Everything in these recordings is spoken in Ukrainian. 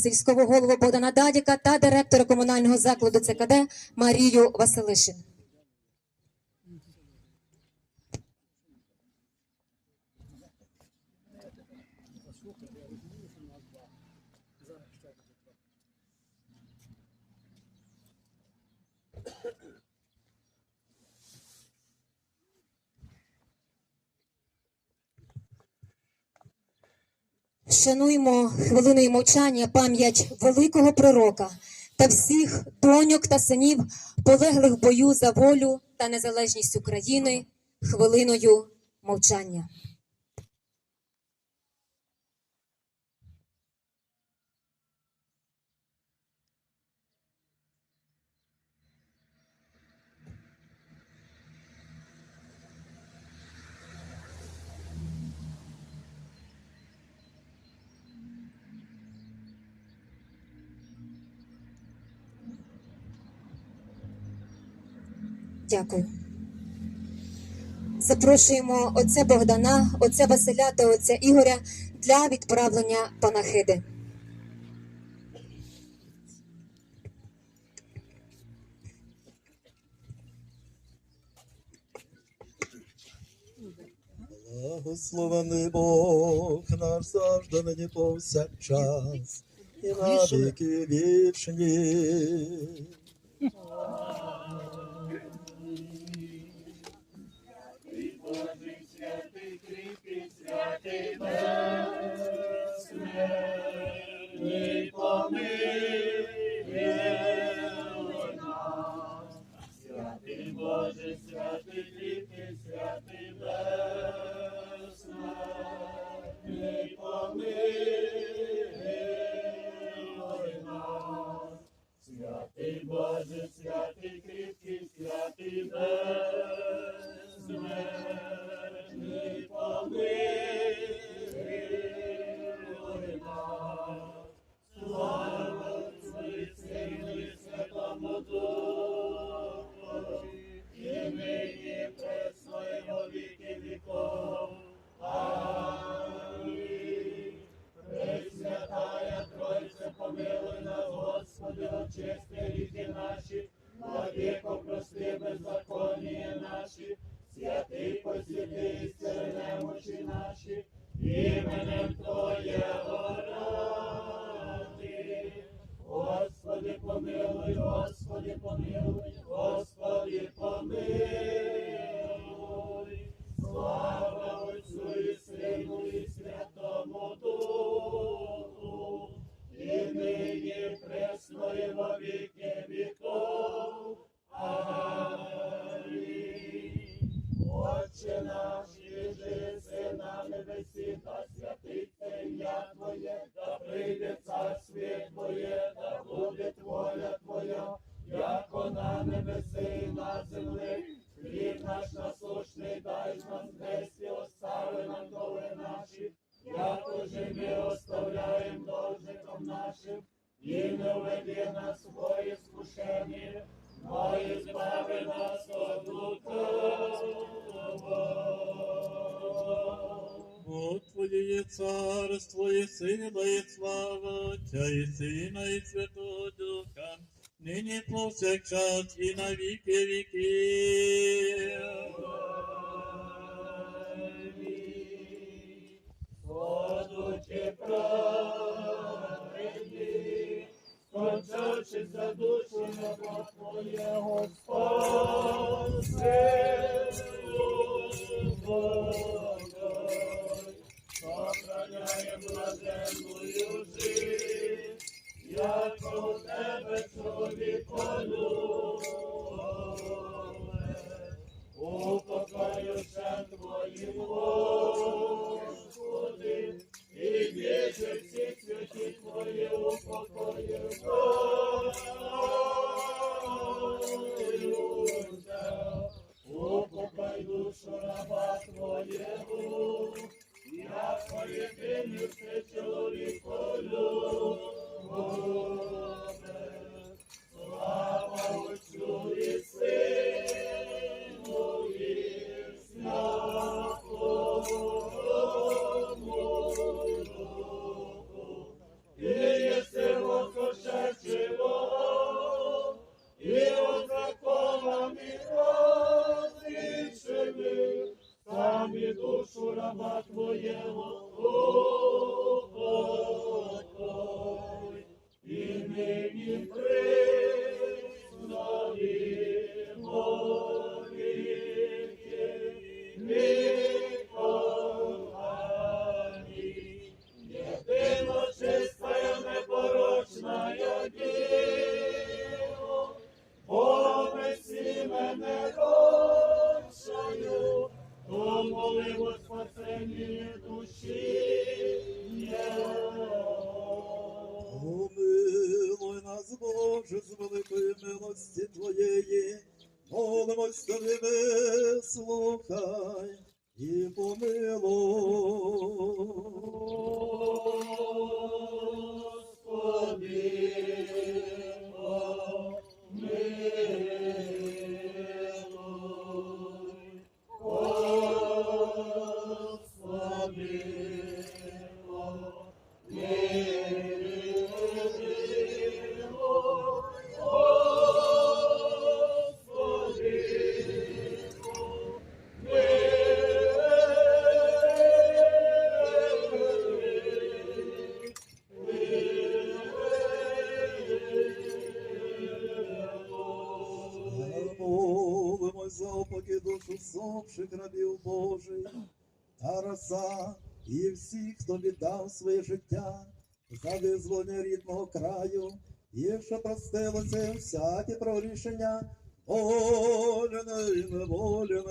сільського голову Богдана Дадіка та директора комунального закладу ЦКД Марію Василишин. Шануємо хвилиною мовчання пам'ять великого пророка та всіх доньок та синів, полеглих в бою за волю та незалежність України хвилиною мовчання. Дякую. Запрошуємо отця Богдана, отця Василя та отця Ігоря для відправлення панахиди. Благословений Бог наш завжди нині повсякчас і на віки вічні. Наш насущний дай нам днес і остави нам доли наші, як уже ми оставляємо должникам нашим, і не введи нас в своє скушення, но і збави нас от лукавого. Твоє є царство, і сила, і слава, Отця і Сина, і Святого Духа, нині повсякчас і на віки віків. молимося, ними, слухай і помилуй. наших рабів Божих, Тараса і всіх, хто віддав своє життя за визволення рідного краю, і що простилося всяке прорішення, воля неволя.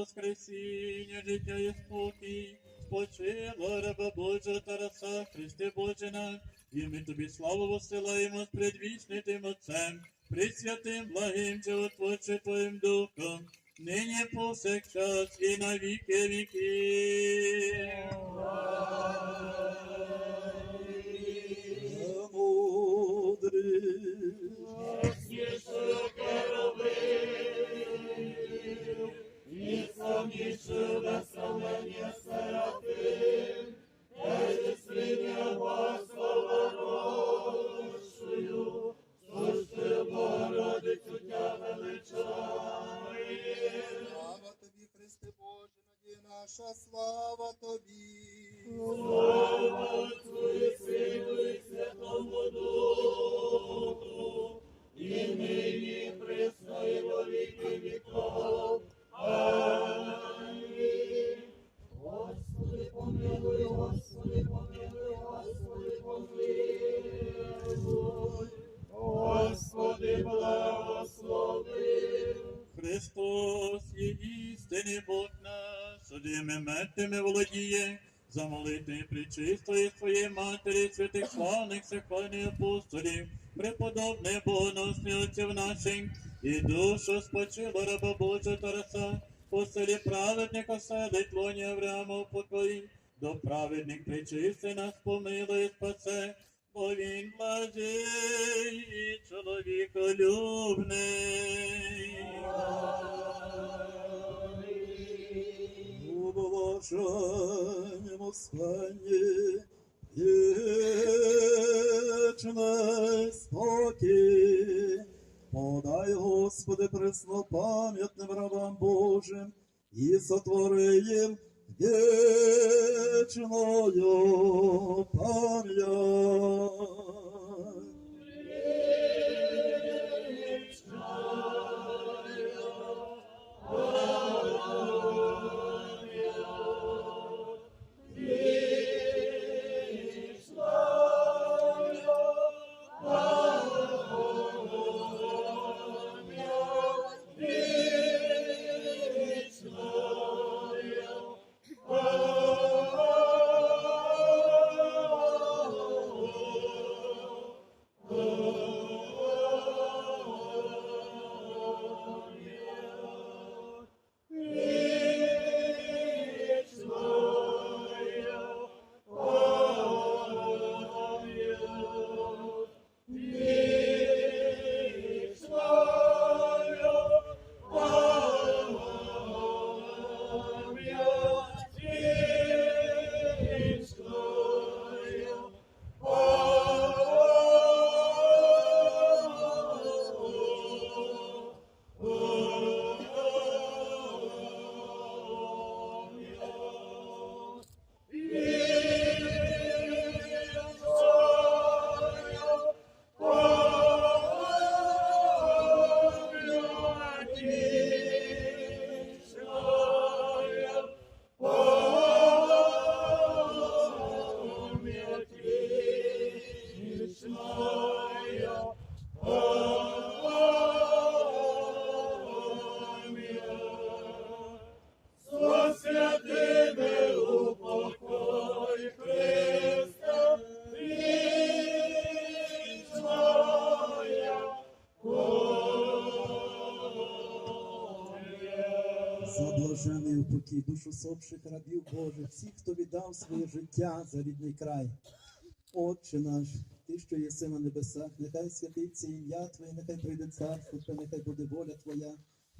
Воскресіння, життя і спокій, спочило раба Божа Тараса, Христе Боже наш, і ми тобі славу висилаємо з предвічним Отцем. Пресвятим благим Твоим Духом, нині повсякчас і на віки віки. Ісом Ісуса, Солення Серафим, ними володіє, за молитвою причистої своєї матері, святих славних свяхвальних апостолів, преподобне богоносні отців нашим, і душу спочила, раба Божа Тараса, по селі праведник осадить лоні Авраама в покої, до праведник причисти нас помилує, спасе, бо він блажий і чоловіколюбний. Блаженнім останні вічний спокій. Подай, Господи, преснопам'ятним рабам Божим і сотвори їм вічною пам'ять. У покій душу сопших рабів Божих, всіх, хто віддав своє життя за рідний край. Отче наш, ти, що єси на небесах, нехай святиться ім'я Твоє, нехай прийде царство Твоє, нехай буде воля Твоя,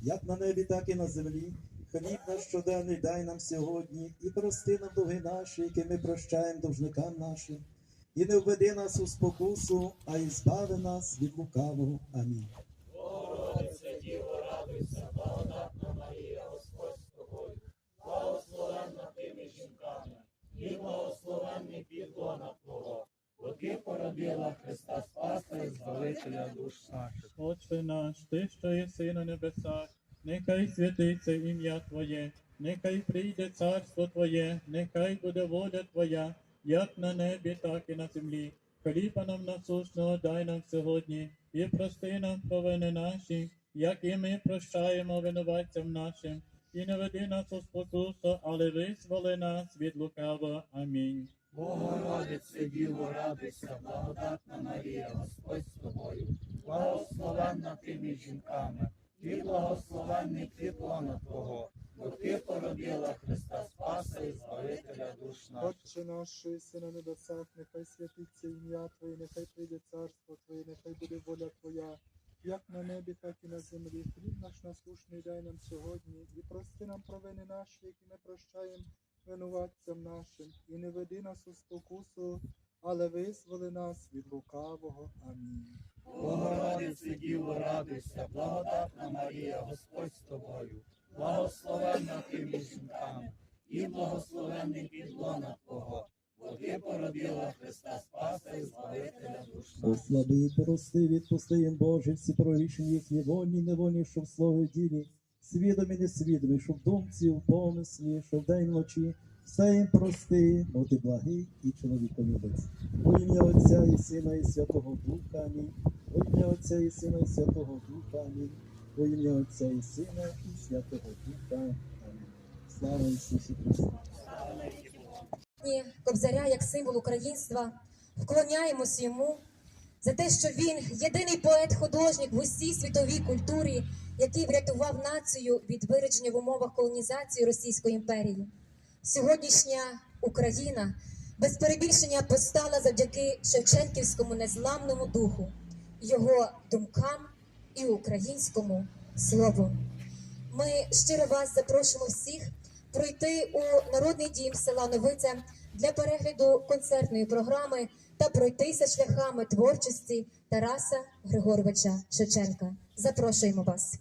як на небі, так і на землі. Хліб наш щоденний дай нам сьогодні, і прости нам довги наші, які ми прощаємо должникам нашим. І не введи нас у спокусу, а й збави нас від лукавого. Амінь. Богородице, Діво, радуйся, благодатна Марія, Господь з тобою, благословенна ти між жінками, і благословенний підлона Твого, бо ти породила Христа Спаса і Збавителя душ наших. Отче наш, ти, що єси на небесах, нехай святиться ім'я Твоє, нехай прийде царство Твоє, нехай буде воля Твоя, як на небі, так і на землі. Хліба нам насушного дай нам сьогодні, і прости нам провини наші, як і ми прощаємо винуватцям нашим, і не веди нас у спокусу, але визволи нас від лукавого. Амінь. Богородице, Діво, радуйся, благодатна Марія, Господь з тобою, благословенна ти між жінками, і благословенний підлона Твого, бо ти породила Христа Спаса і Збавителя душ наших. Отче наш, що єси на небесах, нехай святиться ім'я Твоє, нехай прийде царство Твоє, нехай буде воля Твоя, як на небі, так і на землі. Хліб наш насущний дай нам сьогодні, і прости нам провини наші, які ми прощаємо винуватцям нашим, і не веди нас у спокусу, але визволи нас від лукавого. Амінь. Богородице, Діво, радуйся, благодатна Марія, Господь з тобою, благословенна ти між жінками, і благословенний підлона Твого, бо ти породила Христа Спаса і Збавителя душ. Ослаби, прости, відпусти їм, Боже, всі прорішення їхні вольні, невольні, що в слові ділі, свідомі, несвідомі, що в думці, в помислі, що в день вночі, все їм прости, бо ти благий і чоловіколюбець. Во ім'я Отця і Сина і Святого Духа, амінь. Во ім'я Отця і Сина і Святого Духа, амінь. Во ім'я Отця і Сина і Святого Духа, амінь. Слава Ісусу Христу! Кобзаря як символ українства, вклоняємось йому за те, що він єдиний поет-художник в усій світовій культурі, який врятував націю від виродження в умовах колонізації Російської імперії. Сьогоднішня Україна без перебільшення постала завдяки Шевченківському незламному духу, його думкам і українському слову. Ми щиро вас запрошуємо всіх пройти у народний дім села Новиця для перегляду концертної програми та пройтися шляхами творчості Тараса Григоровича Шевченка. Запрошуємо вас.